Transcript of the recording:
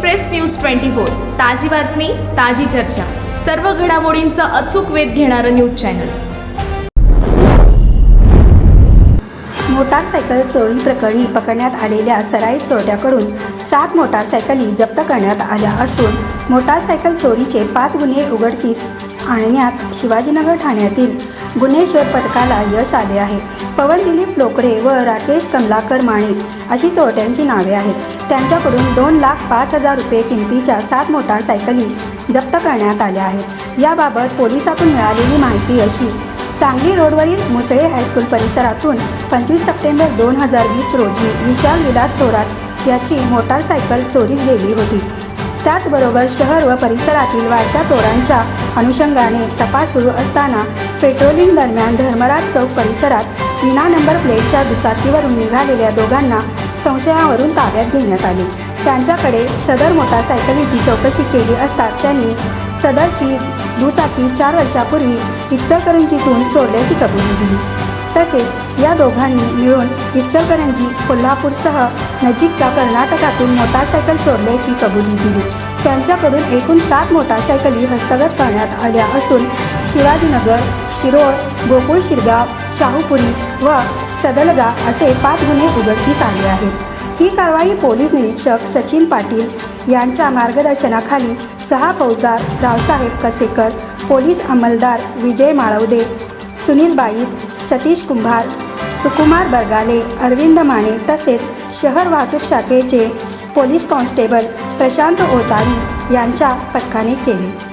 Express news twenty four ताजी बातमी ताजी चर्चा. सर्व घडामोडींचा अचूक वेध घेणारं न्यूज चॅनल. मोटारसायकल चोरी प्रकरणी पकडण्यात आलेल्या सराई चोरट्याकडून सात मोटारसायकली जप्त करण्यात आल्या असून मोटारसायकल चोरीचे पाच गुन्हे उघडकीस आणण्यात शिवाजीनगर ठाण्यातील गुन्हे शोध पथकाला यश आले आहे. पवन दिलीप लोकरे व राकेश कमलाकर माणे अशी चोरट्यांची नावे आहेत. त्यांच्याकडून दोन लाख पाच हजार रुपये किमतीच्या सात मोटारसायकली जप्त करण्यात आल्या आहेत. याबाबत पोलिसातून मिळालेली माहिती अशी सांगली रोडवरील मुसळे हायस्कूल परिसरातून पंचवीस सप्टेंबर दोन हजार वीस रोजी विशाल विलास थोरात याची मोटारसायकल चोरीस गेली होती. त्याचबरोबर शहर व परिसरातील वाढत्या चोरांच्या अनुषंगाने तपास सुरू असताना पेट्रोलिंग दरम्यान धर्मराज चौक परिसरात विना नंबर प्लेटच्या दुचाकीवरून निघालेल्या दोघांना संशयावरून ताब्यात घेण्यात आले. त्यांच्याकडे सदर मोटारसायकलीची चौकशी केली असता त्यांनी सदरची दुचाकी चार वर्षापूर्वी इचलकरंजीतून चोरल्याची कबुली दिली. तसेच या दोघांनी मिळून इचलकरंजी कोल्हापूरसह नजीकच्या कर्नाटकातून मोटारसायकल चोरल्याची कबुली दिली. त्यांच्याकडून एकूण सात मोटारसायकली हस्तगत करण्यात आल्या असून शिवाजीनगर शिरोळ गोकुळ शिरगाव शाहूपुरी व सदलगा असे पाच गुन्हे उघडकीस आले आहेत. ही कारवाई पोलीस निरीक्षक सचिन पाटील यांच्या मार्गदर्शनाखाली सहा फौजदार रावसाहेब कसेकर पोलीस अंमलदार विजय माळवदे सुनील बाईत सतीश कुंभार सुकुमार बरगाले अरविंद माने तसेच शहर वाहतूक शाखेचे पोलीस कॉन्स्टेबल प्रशांत ओतारी यांच्या पथकाने केले.